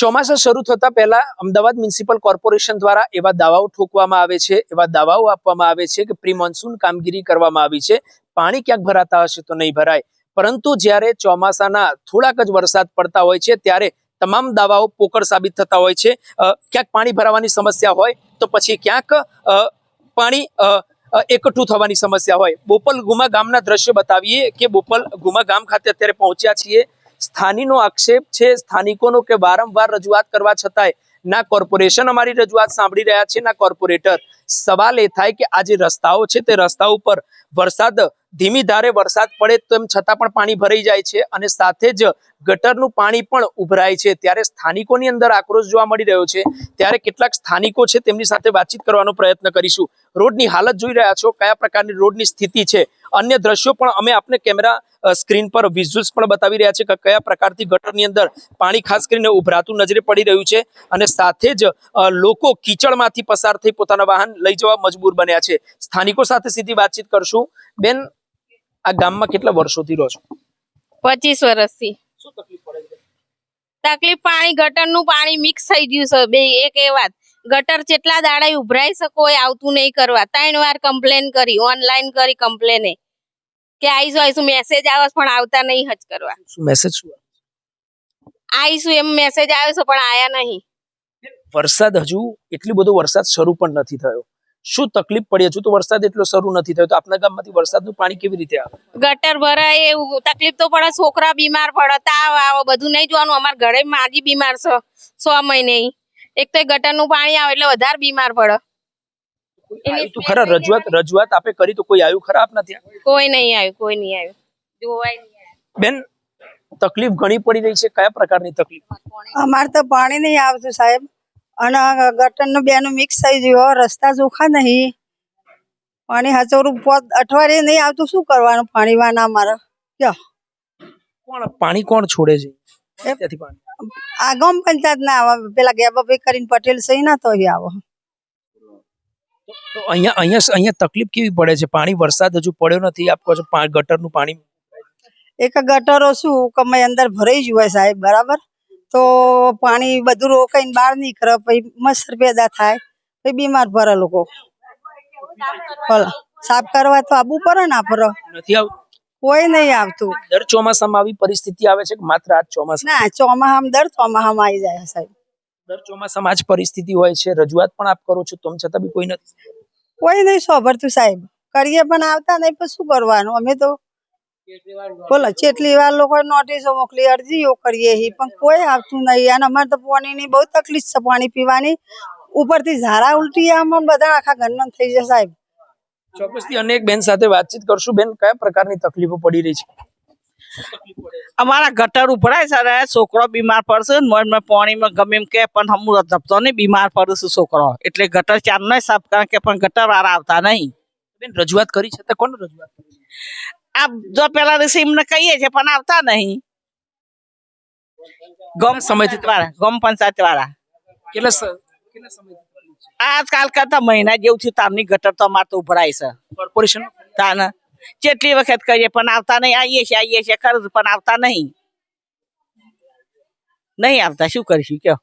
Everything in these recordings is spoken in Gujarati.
ચોમાસા શરૂ થતા પહેલા અમદાવાદ મ્યુનિસિપલ કોર્પોરેશન દ્વારા એવા દાવાઓ ઠોકવામાં આવે છે, એવા દાવાઓ આપવામાં આવે છે કે પ્રી મોન્સૂન કામગીરી કરવામાં આવી છે. પાણી ક્યાંક ભરાતા હશે તો નહીં ભરાય. પરંતુ જ્યારે ચોમાસાના થોડાક જ વરસાદ પડતા હોય છે, ત્યારે તમામ દાવાઓ પોકળ સાબિત થતા હોય છે. ક્યાંક પાણી ભરાવાની સમસ્યા હોય તો પછી ક્યાંક પાણી એકઠું થવાની સમસ્યા હોય. બોપલ ગુમા ગામના દ્રશ્યો બતાવીએ કે બોપલ ગુમા ગામ ખાતે અત્યારે પહોંચ્યા છીએ. સ્થાનીનો આક્ષેપ છે સ્થાનિકોનો કે વારંવાર રજૂઆત કરવા છતાંય. ના કોર્પોરેશન અમારી રજૂઆત સાંભળી રહ્યા છે, ના કોર્પોરેટર. સવાલ એ થાય કે આ જે રસ્તાઓ છે તે રસ્તા ઉપર વરસાદ ધીમી ધારે વરસાદ પડે તેમ છતાં પણ પાણી ભરાઈ જાય છે અને સાથે જ ગટરનું પાણી પણ ઉભરાય છે. ત્યારે સ્થાનિકોની અંદર આક્રોશ જોવા મળી રહ્યો છે. ત્યારે કેટલાક સ્થાનિકો છે તેમની સાથે વાતચીત કરવાનો પ્રયત્ન કરીશું. રોડની હાલત જોઈ રહ્યા છો. કયા પ્રકારની રોડની સ્થિતિ છે? અન્ય દ્રશ્યો પણ અમે આપને કેમેરા સ્ક્રીન પર વિઝ્યુઅલ્સ પણ બતાવી રહ્યા છે કે કયા પ્રકારથી ગટરની અંદર પાણી ખાસ કરીને ઉભરાતું નજરે પડી રહ્યું છે અને સાથે જ લોકો કીચડમાંથી પસાર થઈ પોતાના વાહન લઈ જવા મજબૂર બન્યા છે. સ્થાનિકો સાથે સીધી વાતચીત કરશું. બેન આ ગામમાં કેટલા વર્ષોથી રહો છો? પચીસ વર્ષથી. શું તકલીફ પડે છે? તકલીફ પાણી ગટરનું પાણી મિક્સ થઈ ગયું છે. બે એક એ વાત. ગટર જેટલા દાડા ઉભરાઈ શકો એ આવતું નહીં કરવા. ત્રણ વાર કમ્પ્લેન કરી ઓનલાઈન કરી કમ્પ્લેન કે આવીશું આવીશું મેસેજ આવે પણ આવતા નહીં હજ કરવા. શું મેસેજ શું આવીશું એમ મેસેજ આવે છે પણ આયા નહીં. વરસાદ હજુ એટલો બધો વરસાદ શરૂ પણ નથી થયો. શું તકલીફ પડી? હજુ તો વરસાદ એટલો શરૂ નથી થયો. તો આપના ગામમાંથી વરસાદનું પાણી કેવી રીતે આવે? ગટર ભરાય એવું તકલીફ તો પડે. છોકરા બીમાર પડે તાવ આવે બધું નહીં જોવાનું. અમારા ઘરે માજી બીમાર છે છ મહિને. એક તો ગટરનું પાણી આવે એટલે વધારે બીમાર પડે. તું ખરા? રજૂઆત રજૂઆત આપે કરી તો કોઈ આવ્યું ખરા આપના ત્યાં? કોઈ નહીં આવ્યું કોઈ નહીં આવ્યું જોવાય બેન તકલીફ ઘણી પડી રહી છે. કયા પ્રકારની તકલીફ? અમારે તો પાણી નહીં આવતું સાહેબ. અને ગટરનું બેનું મિક્સ થઈ ગયું. રસ્તા ચોખ્ખા નહીં. પાણી હચોરું પોત અઠવાડિયે નહીં આવતું. શું કરવાનું પાણી? વાના અમારે કોણ? પાણી કોણ છોડે છે? ત્યાંથી પાણી? આ ગામ પંચાયત ના આવે પેલા ગેબાભાઈ કરીને પટેલ સહી ના તો આવો. તો અહીંયા અહીંયા અહીંયા તકલીફ કેવી પડે છે? પાણી વરસાદ હજુ પડ્યો નથી. આપ કહો છો ગટરનું પાણી એક ગટરો શું? કમાઈ અંદર ભરાઈ જ હોય સાહેબ. બરાબર? તો પાણી બધું રોકાઈને બહાર નીકળે પછી મચ્છર પેદા થાય પછી બીમાર પડે લોકો. ભલા સાફ કરવા તો આબુ પડે ને આપડે નથી આવતું કોઈ નહીં આવતું. દર ચોમાસામાં આવી પરિસ્થિતિ આવે છે કે માત્ર આ ચોમાસ? ના ચોમાસામાં દર ચોમાસામાં આવી જાય સાહેબ. દર ચોમાસામાં આજ જ પરિસ્થિતિ હોય છે. રજૂઆત પણ આપ કરો છો તમ છતાં બી કોઈ નથી? કોઈ નહીં સોભરતું સાહેબ. કરીએ પણ આવતા નહીં પણ શું કરવાનું? અમે તો બોલો જેટલી વાર લોકો નોટિસો મોકલી અરજીઓ કરીએ હી પણ કોઈ આવતું નહીં. અને અમારે તો પાણીની બહુ તકલીફ છે પાણી પીવાની. ઉપરથી ઝારા ઉલટી આમાં બધા આખા ઘરના થઈ જશે સાહેબ. ચોક્કસથી અનેક બેન સાથે વાતચીત કરશું. બેન કયા પ્રકારની તકલીફો પડી રહી છે? અમારા ગટર ઉભરાય સર છોકરો બીમાર પડશે મનમાં પાણીમાં ગમે એમ કે પણ હમું ધપતો નહીં બીમાર પડશે છોકરો. એટલે ગટર ચાર નહીં સાફ કારણ કે પણ ગટર વાળા આવતા નહીં. બેન રજૂઆત કરી છે તો કોણ રજૂઆત કરી છે? આ જો પેલા દિવસે એમને કહીએ છે પણ આવતા નહીં. ગમ સમયથી વાળા ગમ પંચાયત વાળા. કેટલા કેટલા સમય આજકાલ કરતા મહિના જેવું થયું તારની ગટર તો અમારે તો ઉભરાય છે. કોર્પોરેશન તાને કેટલી વખત કહીએ પણ આવતા નહીં આવીએ છીએ આવીએ છીએ ખરું પણ આવતા નહીં. નહીં આવતા શું કરીશું કયો?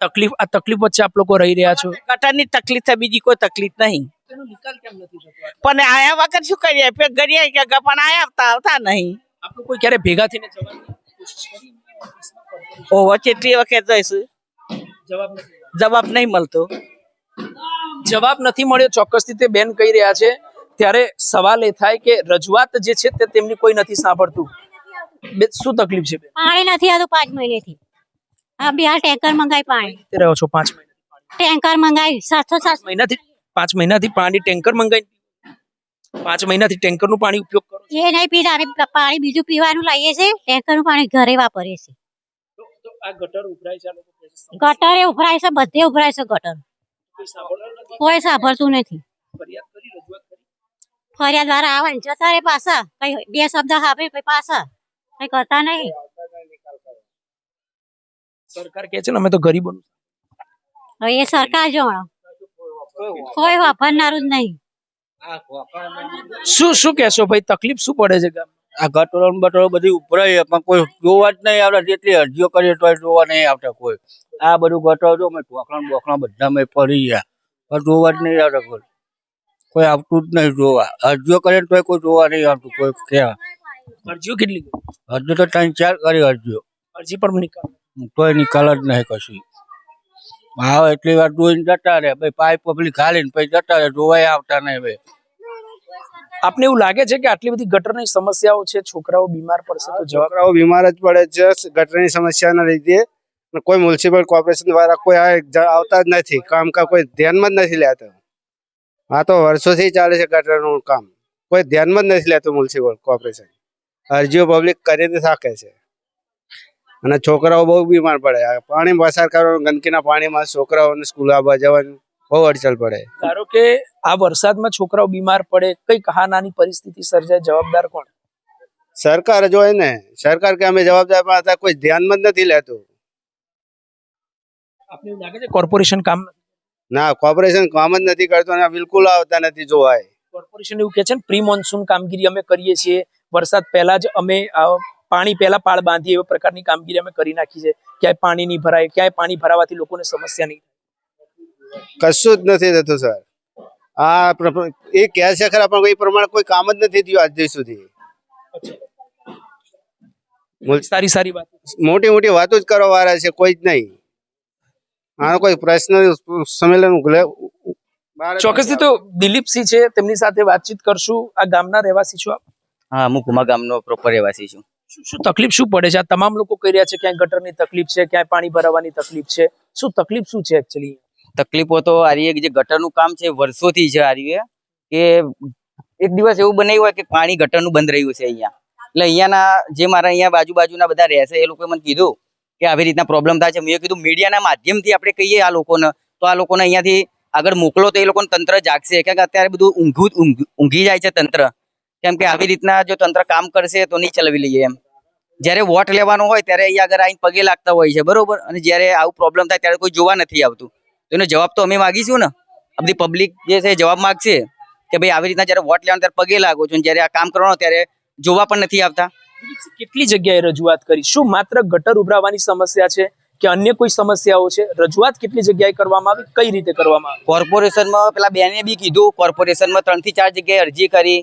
તકલીફ આ તકલીફ વચ્ચે આપ લોકો રહી રહ્યા છો? ગટરની તકલીફ છે બીજી કોઈ તકલીફ નહીં. તેનો નિકાલ કેમ નથી થતો પણ આયા વગર શું કરીએ? પેક ગરીએ કે પણ આયા આવતા આવતા નહીં. આપણે કોઈ ક્યારે ભેગા થઈને જવાની કોશિશ કરી ઓહો વખત જઈશું. જવાબ જવાબ નહીં મળતો. જવાબ નથી મળ્યો ચોક્કસથી તે બેન કહી રહ્યા છે. ત્યારે સવાલ એ થાય કે રજૂઆત જે છે તે તેમની કોઈ નથી સાંભળતું. બે શું તકલીફ છે પાણી નથી આવતું પાંચ મહિનેથી. આ બિહાર ટેન્કર મંગાવી પાણી. રહ્યો છો પાંચ મહિના ટેન્કર મંગાવી સાતસો સાત મહિનાથી? પાંચ મહિનાથી પાણી ટેન્કર મંગાવી પાંચ મહિનાથી ટેન્કરનું પાણી ઉપયોગ કરો એ નહીં પીતા અમે પાણી બીજું પીવાનું લઈએ છીએ ટેન્કરનું પાણી ઘરે વાપરીએ છીએ. આ ગટર ઉભરાય છે ગટરે ઉભરાય બધે ઉભરાય છે ગટર. કોઈ સાંભળતું નથી? ફરિયાદ વાળા આવે ને જતા રે પાછા. કઈ બે શબ્દ આપે કઈ પાછા. કઈ કરતા નહીં. સરકાર કે છે ને અમે તો ગરીબો હવે એ સરકાર જોણો કોઈ વાપરનારું જ નહીં. શું શું કેશો ભાઈ તકલીફ શું પડે છે ગામમાં? આ ગટરો બટરો બધી ઉભરાય પણ કોઈ જોવા જ નહીં આવડે જેટલી અરજીઓ કરીએ તો જોવા નહીં આવતા કોઈ. આ બધું ગટરો જો મેં ઢોકળા ને બધા મેં પડી ગયા પણ જોવા જ નહીં આવતા કોઈ. કોઈ આવતું જ નહીં જોવા. અરજીઓ કરીએ તો કોઈ જોવા નહીં આવતું કોઈ ક્યાં અરજીઓ કેટલી ગઈ? અરજી તો ત્રણ ચાર કરી અરજીઓ. અરજી પણ નિકાલ. તોય નિકાલ જ નહીં કશી. આવે એટલી વાર ડોઈને જતા રહે. ભાઈ પાઇપ પબ્લિક ખાલી પછી જતા રહે જોવાય આવતા નહીં ભાઈ. આપને એવું લાગે છે કે આટલી બધી ગટરની સમસ્યાઓ છે? છોકરાઓ બીમાર પડશે તો છોકરાઓ બીમાર જ પડે છે ગટરની સમસ્યાના લીધે. કોઈ મ્યુનિસિપલ કોર્પોરેશન દ્વારા કોઈ આ આવતા જ નથી. કામ કા કોઈ ધ્યાનમાં જ નથી લેતા. આ તો વર્ષોથી ચાલે છે ગટરનું કામ. કોઈ ધ્યાનમાં જ નથી લેતું મ્યુનિસિપલ કોર્પોરેશન. અરજીઓ પબ્લિક કરીને થાકે છે. અને છોકરાઓ બહુ બીમાર પડે. પાણી પસાર કરવાનું ગંદકીના પાણીમાં છોકરાઓને સ્કૂલ આવવા જવાનું બહુ અડચણ પડે. ધારો કે આ વરસાદમાં છોકરાઓ બીમાર પડે કઈ હા નાની પરિસ્થિતિ સર્જાય જવાબદાર કોણ? સરકાર જ હોય ને. સરકાર કે અમે જવાબદાર પણ હતા કોઈ ધ્યાનમાં જ નથી લેતું. આપને લાગે છે કોર્પોરેશન કામ ના કોર્પોરેશન કામ જ નથી કરતું અને બિલકુલ આવતા નથી જોવાય. કોર્પોરેશન એવું કહે છે ને પ્રી મોન્સૂન કામગીરી અમે કરીએ છીએ. વરસાદ પહેલા જ અમે પાણી પહેલા પાળ બાંધી એવા પ્રકારની કામગીરી અમે કરી નાખી છે. ક્યાંય પાણી નહીં ભરાય ક્યાંય પાણી ભરાવાથી લોકોને સમસ્યા નહીં કશું જ નથી થતું સર આ એ કહે છે ખરા પણ એ પ્રમાણે કોઈ કામ જ નથી થયું આજ સુધી. સારી સારી વાત. મોટી મોટી વાતો જ કરવા વાળા છે કોઈ જ નહીં. આનો કોઈ પ્રશ્ન સંમેલન ચોક્કસથી તો દિલીપસિંહ છે તેમની સાથે વાતચીત કરશું. આ ગામના રહેવાસી છો આપ? હા હું કુમા ગામનો પ્રોપર રહેવાસી છું. શું તકલીફ શું પડે છે? આ તમામ લોકો કહી રહ્યા છે ક્યાંય ગટરની તકલીફ છે, ક્યાંય પાણી ભરાવાની તકલીફ છે. શું તકલીફ શું છે એકચ્યુઅલી તકલીફો તો આ જે ગટરનું કામ છે વર્ષોથી છે આ કે એક દિવસ એવું બનાવ્યું હોય કે પાણી ગટરનું બંધ રહ્યું છે અહીંયા. એટલે અહીંયાના જે મારા અહીંયા બાજુ બાજુના બધા રહેશે એ લોકોએ મને કીધું કે આવી રીતના પ્રોબ્લેમ થાય છે. મેં કીધું, મીડિયાના માધ્યમથી આપણે કહીએ આ લોકોને. તો આ લોકોને અહીંયાથી આગળ મોકલો તો એ લોકોને તંત્ર જાગશે. કારણ કે અત્યારે બધું ઊંઘું ઊંઘી જાય છે તંત્ર. કેમ કે આવી રીતના જો તંત્ર કામ કરશે તો નહીં ચલાવી લઈએ એમ. જ્યારે વોટ લેવાનો હોય ત્યારે અહીંયા આગળ આવીને પગે લાગતા હોય છે બરોબર? અને જ્યારે આવું પ્રોબ્લેમ થાય ત્યારે કોઈ જોવા નથી આવતું. તો એનો જવાબ તો અમે માગીશું ને? આ બધી પબ્લિક જે છે જવાબ માગશે કે ભાઈ આવી રીતના જ્યારે વોટ લેવાનો ત્યારે પગે લાગો છો જ્યારે આ કામ કરવાનો ત્યારે જોવા પણ નથી આવતા. કેટલી જગ્યાએ રજૂઆત કરી? શું માત્ર ગટર ઉભરાવાની સમસ્યા છે કે અન્ય કોઈ સમસ્યાઓ છે? રજૂઆત કેટલી જગ્યાએ કરવામાં આવી? કઈ રીતે કરવામાં આવી? કોર્પોરેશનમાં પેલા બેને બી કીધું કોર્પોરેશનમાં ત્રણથી ચાર જગ્યાએ અરજી કરી.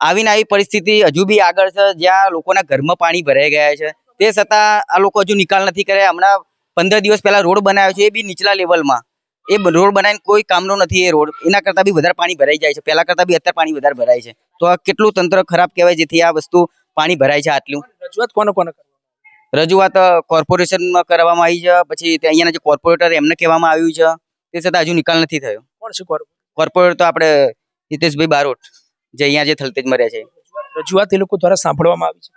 આવીને આવી પરિસ્થિતિ હજુ બી આગળ છે જ્યાં લોકોના ઘરમાં પાણી ભરાઈ ગયા છે. તે છતાં આ લોકો હજુ નિકાલ નથી કર્યા. હમણાં પંદર દિવસ પહેલા રોડ બનાવ્યો છે એ બી નીચલા લેવલમાં. એ રોડ બનાવીને કોઈ કામનો નથી એ રોડ. એના કરતાં બી વધારે પાણી ભરાઈ જાય છે. પહેલા કરતાં બી અત્યારે પાણી વધારે ભરાય છે. તો આ કેટલું તંત્ર ખરાબ કહેવાય જેથી આ વસ્તુ પાણી ભરાય છે આટલું? રજૂઆત કોને કોને રજૂઆત કોર્પોરેશનમાં કરવામાં આવી છે. પછી અહીંયાના જે કોર્પોરેટર એમને કહેવામાં આવ્યું છે. તે છતાં હજુ નિકાલ નથી થયો. કોણ છે કોર્પોરેટર? કોર્પોરેટર તો આપણે હિતેશભાઈ બારોટ. જે અહીંયા જે થલતેજમાં રહે છે. રજૂઆત એ લોકો દ્વારા સાંભળવામાં આવી છે.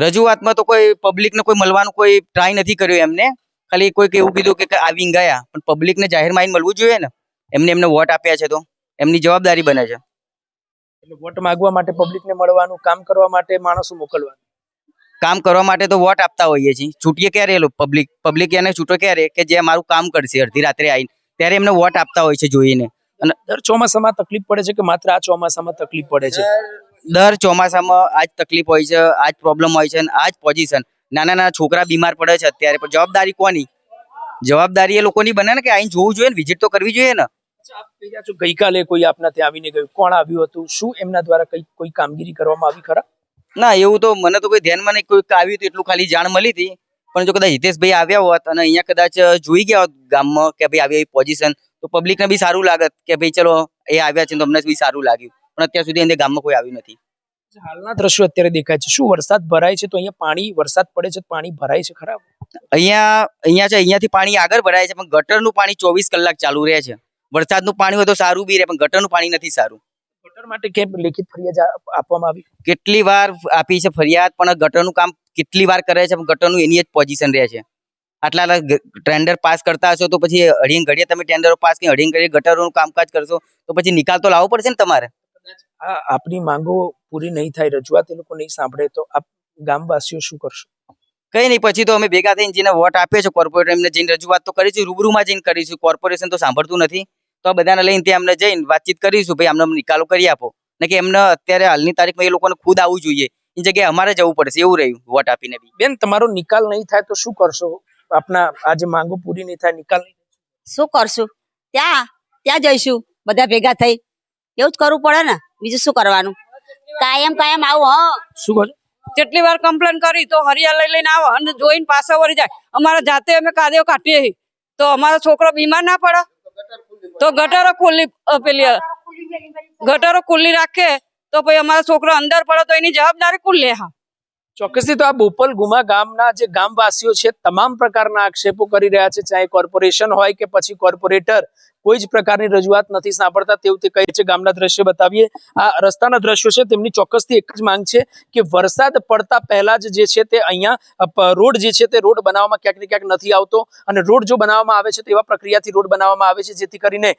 રજૂઆતમાં તો કોઈ પબ્લિકને કોઈ મળવાનું કોઈ ટ્રાય નથી કર્યો એમને. ખાલી કોઈક એવું કીધું કે આવી ગયા. પણ પબ્લિકને જાહેરમાં આવીને મળવું જોઈએ ને? એમને એમને વોટ આપ્યા છે તો. એમની જવાબદારી બને છે. એટલે વોટ માંગવા માટે પબ્લિકને મળવાનું કામ કરવા માટે માણસો મોકલવાનું કામ કરવા માટે તો વોટ આપતા હોઈએ છીએ. છૂટીએ ક્યારે પબ્લિક પબ્લિક એને છૂટો ક્યારે? કે જે મારું કામ કરશે અડધી રાત્રે આવીને. ત્યારે એમને વોટ આપતા હોય છે જોઈને. દર ચોમાસામાં તકલીફ પડે છે કે માત્ર આ ચોમાસામાં તકલીફ પડે છે? દર ચોમાસામાં આજ તકલીફ હોય છે આજ પ્રોબ્લેમ હોય છે અને આજ પોઝિશન નાના નાના છોકરા બીમાર પડે છે અત્યારે પણ જવાબદારી કોની? જવાબદારી એ લોકોની બને ને કે અહીં જોવું જોઈએ ને વિઝિટ તો કરવી જોઈએ ને. ગઈકાલે કોઈ આપના ત્યાં આવીને ગયું. કોણ આવ્યું હતું? શું એમના દ્વારા કઈ કોઈ કામગીરી કરવામાં આવી ખરા? ના એવું તો મને તો કોઈ ધ્યાનમાં નહીં કોઈ આવ્યું હતું એટલું ખાલી જાણ મળી હતી. પણ જો કદાચ હિતેશભાઈ આવ્યા હોત અને અહીંયા કદાચ જોઈ ગયા હોત ગામમાં કે ભાઈ આવી પોઝિશન તો પબ્લિકને બી સારું લાગત કે ભાઈ ચલો એ આવ્યા છે તો અમને બી સારું લાગ્યું. પણ અત્યાર સુધી એને ગામમાં કોઈ આવ્યું નથી. હાલના દ્રશ્યો અત્યારે દેખાય છે. શું વરસાદ ભરાય છે? તો અહીંયા પાણી વરસાદ પડે છે તો પાણી ભરાય છે ખરાબ અહીંયા અહીંયા છે અહીંયાથી પાણી આગળ ભરાય છે પણ ગટરનું પાણી ચોવીસ કલાક ચાલુ રહે છે. વરસાદનું પાણી હોય તો સારું બી રહે પણ ગટરનું પાણી નથી સારું. ગટર માટે કેમ લેખિત ફરિયાદ આપવામાં આવી? કેટલી વાર આપી છે ફરિયાદ પણ ગટરનું કામ કેટલી વાર કરે છે પણ ગટરનું એની જ પોઝિશન રહે છે. આટલા ટેન્ડર પાસ કરતા હશો તો પછી અઢીન ઘડીએ તમે ટેન્ડરો પાસ કરી અઢીન ઘડીએ ગટરોનું કામકાજ કરશો તો પછી નિકાલ તો લાવવો પડશે ને તમારે? આપણી આપની માંગો પૂરી નહીં થાય રજૂઆત એ લોકો નહીં સાંભળે તો આપ ગામવાસીઓ શું કરશો? કઈ નહીં પછી તો અમે ભેગા થઈને જેને વોટ આપ્યો છીએ કોર્પોરેટર એમને જઈને રજૂઆત તો કરીશું રૂબરૂમાં જઈને કરીશું કોર્પોરેશન તો સાંભળતું નથી. તો આ બધાને લઈને ત્યાં અમને જઈને વાતચીત કરીશું ભાઈ અમને નિકાલો કરી આપો. ને કે એમને અત્યારે હાલની તારીખમાં એ લોકોને ખુદ આવવું જોઈએ. એ જગ્યાએ અમારે જવું પડશે એવું રહ્યું વોટ આપીને બી. બેન તમારો નિકાલ નહીં થાય તો શું કરશો? આપના આજે માંગો પૂરી નહીં થાય નિકાલ નહીં શું કરશું? ત્યાં ત્યાં જઈશું બધા ભેગા થઈ. એવું જ કરવું પડે ને. બીજું શું કરવાનું? કાયમ કાયમ આવું હા. શું કરું કેટલી વાર કમ્પ્લેન કરી તો હરિયા લઈ લઈને આવો અને જોઈને પાછા વળી જાય. અમારા જાતે અમે કાદેવ કાઢીએ છીએ. તો અમારો છોકરો બીમાર ના પડે? તો ગટરો ખુલ્લી પેલી ગટરો ખુલ્લી રાખે તો પછી અમારા છોકરો અંદર પડે તો એની જવાબદારી કુલ લે હા? ચોક્કસથી તો આ બોપલ ગુમા ગામના જે ગામવાસીઓ છે, તમામ પ્રકારના આક્ષેપો કરી રહ્યા છે, ચાહે કોર્પોરેશન હોય કે પછી કોર્પોરેટર. કોઈ જ પ્રકારની રજૂઆત નથી સાંભળતા. તેવું તે કહે છે, ગામના દ્રશ્ય બતાવીએ. આ રસ્તાના દ્રશ્યો છે, તેમની ચોક્કસથી એક જ માંગ છે કે વરસાદ પડતા પહેલા જ જે છે તે અહીંયા રોડ જે છે તે રોડ બનાવવામાં ક્યાંક ને ક્યાંક નથી આવતો. અને રોડ જો બનાવવામાં આવે છે, તો એવા પ્રક્રિયાથી રોડ બનાવવામાં આવે છે, જેથી કરીને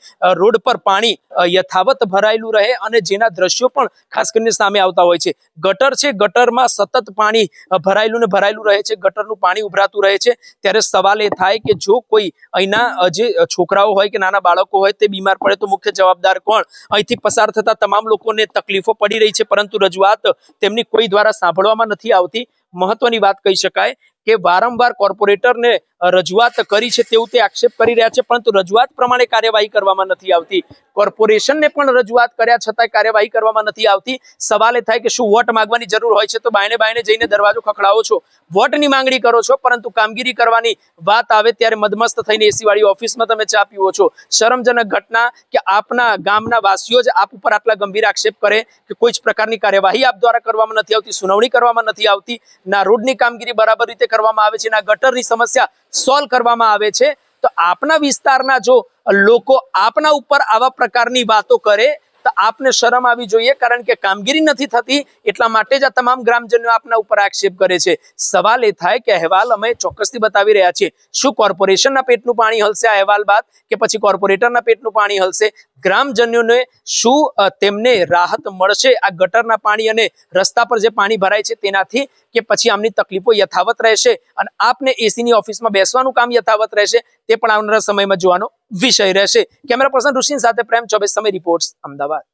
રોડ પર પાણી યથાવત ભરાયેલું રહે અને જેના દ્રશ્યો પણ ખાસ કરીને સામે આવતા હોય છે. ગટર છે, ગટરમાં સતત પાણી ભરાયેલું ને ભરાયેલું રહે છે. ગટરનું પાણી ઉભરાતું રહે છે. ત્યારે સવાલ એ થાય કે જો કોઈ અહીંના જે છોકરાઓ હોય કે નાના બાળકો હોય તે બીમાર પડે તો મુખ્ય જવાબદાર કોણ? અહીંથી પસાર થતા તમામ લોકોને તકલીફો પડી રહી છે, પરંતુ રજૂઆત તેમની કોઈ દ્વારા સાંભળવામાં નથી આવતી. મહત્વની વાત કહી શકાય કે વારંવાર કોર્પોરેટરને રજૂઆત કરી છે તેવું તે આક્ષેપ કરી રહ્યા છે, પરંતુ રજૂઆત પ્રમાણે કાર્યવાહી કરવામાં નથી આવતી. કોર્પોરેશનને પણ રજૂઆત કર્યા છતાંય કાર્યવાહી કરવામાં નથી આવતી. સવાલ એ થાય કે શું વોટ માંગવાની જરૂર હોય છે, તો બાયણે બાયણે જઈને દરવાજો ખખડાવો છો. વોટની માંગણી કરો છો, પરંતુ કામગીરી કરવાની વાત આવે ત્યારે મદમસ્ત થઈને એસીવાળી ઓફિસમાં તમે ચા પીવો છો. શરમજનક ઘટના કે આપના ગામના વાસીઓ જ આપ ઉપર આટલા ગંભીર આક્ષેપ કરે કે કોઈ જ પ્રકારની કાર્યવાહી આપ દ્વારા કરવામાં નથી આવતી, સુનાવણી કરવામાં નથી આવતી. ના રોડની કામગીરી બરાબર રીતે કરવામાં આવે છે, ના ગટરની સમસ્યા સોલ્વ કરવામાં આવે છે. તો આપના વિસ્તારના જો લોકો આપના ઉપર આવા પ્રકારની વાતો કરે, તો આપને શરમ આવી જોઈએ કારણ કે કામગીરી નથી થતી. એટલા માટે જ આ તમામ ગ્રામજનો આપના ઉપર આક્ષેપ કરે છે. સવાલ એ થાય કે અહેવાલ અમે ચોક્કસથી બતાવી રહ્યા છીએ. શું કોર્પોરેશનના પેટનું પાણી હલશે આ અહેવાલ બાદ કે પછી કોર્પોરેટરના પેટનું પાણી હલશે? ગ્રામજનોને શું તેમને રાહત મળશે? આ ગટરના પાણી અને રસ્તા પર જે પાણી ભરાય છે તેનાથી કે પછી આમની તકલીફો યથાવત રહેશે? અને આપને એસીની ઓફિસમાં બેસવાનું કામ યથાવત રહેશે? તે પણ આવનારા સમયમાં જોવાનો વિષય રહેશે. કેમેરા પર્સન ઋષિન સાથે પ્રેમ ચોબે સમય રિપોર્ટ્સ અમદાવાદ.